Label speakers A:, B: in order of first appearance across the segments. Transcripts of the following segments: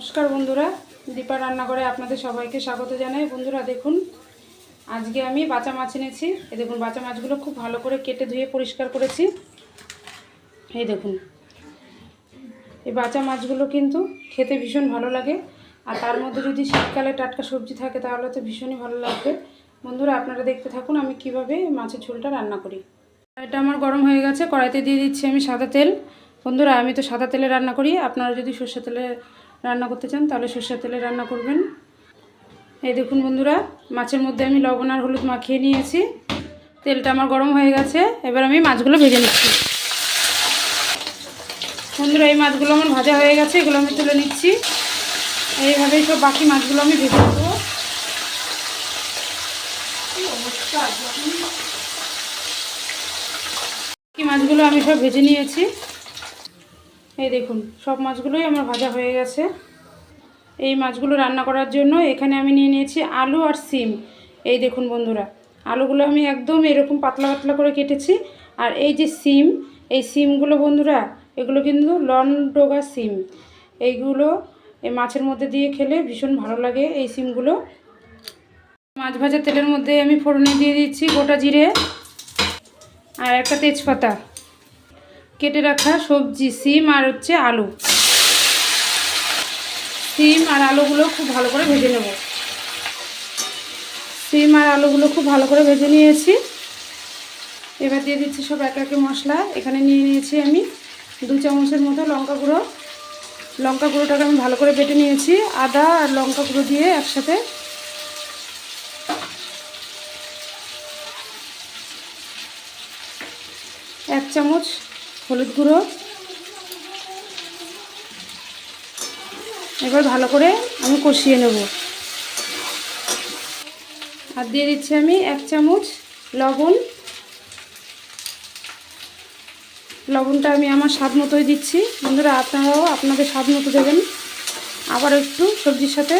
A: নমস্কার বন্ধুরা, দীপা রান্নাঘরে আপনাদের সবাইকে স্বাগত জানাই। বন্ধুরা, দেখুন, আজকে আমি বাঁচা মাছ এনেছি। এই দেখুন বাঁচা মাছগুলো খুব ভালো করে কেটে ধুয়ে পরিষ্কার করেছি। এই দেখুন, এই বাঁচা মাছগুলো কিন্তু খেতে ভীষণ ভালো লাগে। আর তার মধ্যে যদি শীতকালে টাটকা সবজি থাকে, তাহলে তো ভীষণই ভালো লাগবে। বন্ধুরা, আপনারা দেখতে থাকুন আমি কীভাবে মাছের ঝোলটা রান্না করি। এটা আমার গরম হয়ে গেছে, কড়াইতে দিয়ে দিচ্ছি আমি সাদা তেল। বন্ধুরা, আমি তো সাদা তেলে রান্না করি। আপনারা যদি সর্ষে তেলে রান্না করতে চান, তাহলে সর্ষের তেলে রান্না করবেন। এই দেখুন বন্ধুরা, মাছের মধ্যে আমি লবণ আর হলুদ মাখিয়ে নিয়েছি। তেলটা আমার গরম হয়ে গেছে, এবার আমি মাছগুলো ভেজে নিচ্ছি। বন্ধুরা, এই মাছগুলো আমার ভাজা হয়ে গেছে, এগুলো আমি তুলে নিচ্ছি। এইভাবেই সব বাকি মাছগুলো আমি ভেজে নেব। মাছগুলো আমি সব ভেজে নিয়েছি। এই দেখুন, সব মাছগুলোই আমার ভাজা হয়ে গেছে। এই মাছগুলো রান্না করার জন্য এখানে আমি নিয়ে নিয়েছি আলু আর সিম। এই দেখুন বন্ধুরা, আলুগুলো আমি একদম এরকম পাতলা পাতলা করে কেটেছি। আর এই যে সিম, এই সিমগুলো বন্ধুরা, এগুলো কিন্তু লন ডোগা সিম। এইগুলো এই মাছের মধ্যে দিয়ে খেলে ভীষণ ভালো লাগে এই সিমগুলো। মাছ ভাজা তেলের মধ্যে আমি ফোড়নে দিয়ে দিচ্ছি গোটা জিরে আর একটা তেজপাতা। কেটে রাখা সবজি, সিম আর হচ্ছে আলু। সিম আর আলুগুলো খুব ভালো করে ভেজে নেব। সিম আর আলুগুলো খুব ভালো করে ভেজে নিয়েছি। এবার দিয়ে দিচ্ছি সব এক একে মশলা। এখানে নিয়ে নিয়েছি আমি দু চামচের মতো লঙ্কা গুঁড়ো। লঙ্কা গুঁড়োটাকে আমি ভালো করে বেটে নিয়েছি। আদা আর লঙ্কা গুঁড়ো দিয়ে একসাথে এক চামচ হলুদ গুঁড়ো। এবার ভালো করে আমি কষিয়ে নেব। আর দিয়ে দিচ্ছি আমি এক চামচ লবণ। লবণটা আমি আমার স্বাদ মতোই দিচ্ছি। বন্ধুরা, আপনারাও আপনাদের স্বাদ মতো দেবেন। আবার একটু সবজির সাথে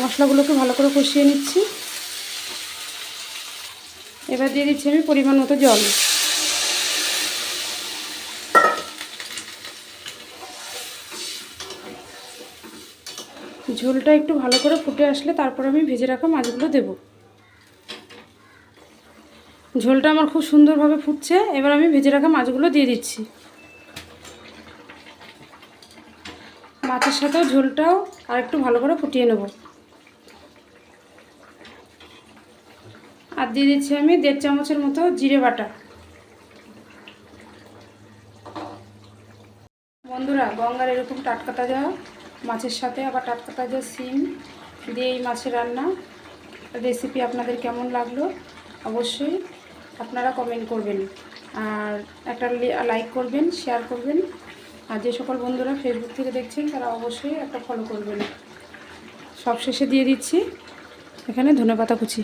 A: মশলাগুলোকে ভালো করে কষিয়ে নিচ্ছি। এবার দিয়ে দিচ্ছি আমি পরিমাণ মতো জল। ঝোলটা একটু ভালো করে ফুটে আসলে তারপর আমি ভেজে রাখা মাছগুলো দেব। ঝোলটা আমার খুব সুন্দরভাবে ফুটছে, এবার আমি ভেজে রাখা মাছগুলো দিয়ে দিচ্ছি। মাছের সাথেও ঝোলটাও আর একটু ভালো করে ফুটিয়ে নেব। আর দিয়ে দিচ্ছি আমি দেড় চামচের মতো জিরে বাটা। বন্ধুরা, গঙ্গার এরকম টাটকা তাজা মাছের সাথে আবার টাটকা তাজা সিম দিয়ে এই মাছের রান্না। রেসিপি আপনাদের কেমন লাগল? অবশ্যই আপনারা কমেন্ট করবেন। আর একটা লাইক করবেন শেয়ার করবেন। আর যে সকল বন্ধুরা ফেসবুক থেকে দেখছেন, তারা অবশ্যই একটা ফলো করবেন। সব শেষে দিয়ে দিচ্ছি। এখানে ধনেপাতা কুচি।